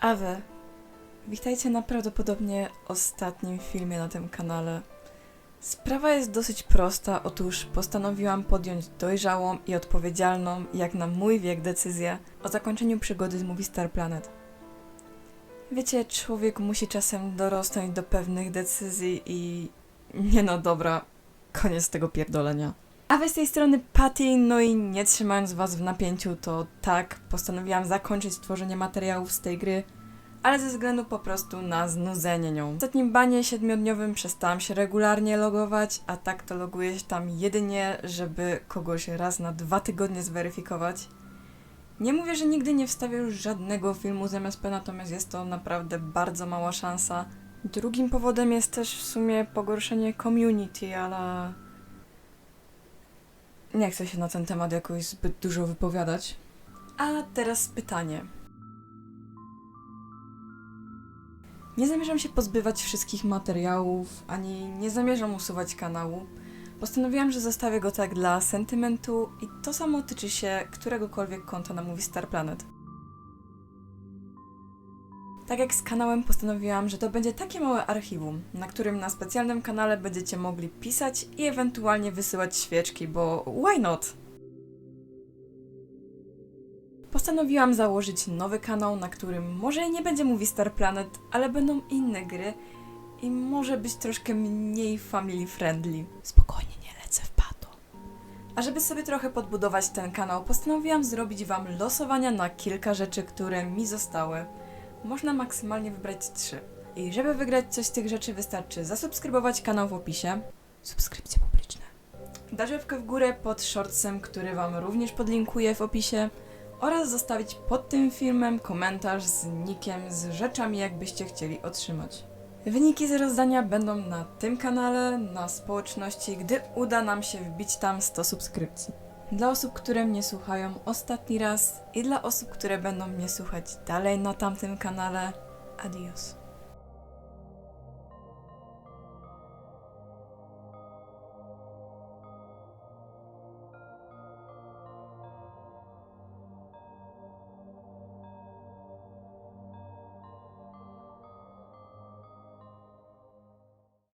Awe, witajcie na prawdopodobnie ostatnim filmie na tym kanale. Sprawa jest dosyć prosta, otóż postanowiłam podjąć dojrzałą i odpowiedzialną, jak na mój wiek, decyzję o zakończeniu przygody z Movie Star Planet. Wiecie, człowiek musi czasem dorosnąć do pewnych decyzji i... Nie no, dobra, koniec tego pierdolenia. A wy z tej strony Patty, no i nie trzymając was w napięciu, to tak, postanowiłam zakończyć tworzenie materiałów z tej gry, ale ze względu po prostu na znudzenie nią. W ostatnim banie siedmiodniowym przestałam się regularnie logować, a tak to loguję się tam jedynie, żeby kogoś raz na dwa tygodnie zweryfikować. Nie mówię, że nigdy nie wstawię już żadnego filmu z MSP, natomiast jest to naprawdę bardzo mała szansa. Drugim powodem jest też w sumie pogorszenie community, ale nie chcę się na ten temat jakoś zbyt dużo wypowiadać. A teraz pytanie. Nie zamierzam się pozbywać wszystkich materiałów, ani nie zamierzam usuwać kanału. Postanowiłam, że zostawię go tak dla sentymentu i to samo tyczy się któregokolwiek konta na Movie Star Planet. Tak jak z kanałem postanowiłam, że to będzie takie małe archiwum, na którym na specjalnym kanale będziecie mogli pisać i ewentualnie wysyłać świeczki, bo why not? Postanowiłam założyć nowy kanał, na którym może nie będzie Movie Star Planet, ale będą inne gry i może być troszkę mniej family friendly. Spokojnie, nie lecę w pato. A żeby sobie trochę podbudować ten kanał, postanowiłam zrobić Wam losowania na kilka rzeczy, które mi zostały. Można maksymalnie wybrać trzy. I żeby wygrać coś z tych rzeczy, wystarczy zasubskrybować kanał w opisie. Subskrypcje publiczne. Dać łapkę w górę pod shortsem, który Wam również podlinkuję w opisie. Oraz zostawić pod tym filmem komentarz z nikiem, z rzeczami, jakbyście chcieli otrzymać. Wyniki z rozdania będą na tym kanale, na społeczności, gdy uda nam się wbić tam 100 subskrypcji. Dla osób, które mnie słuchają ostatni raz i dla osób, które będą mnie słuchać dalej na tamtym kanale, adios.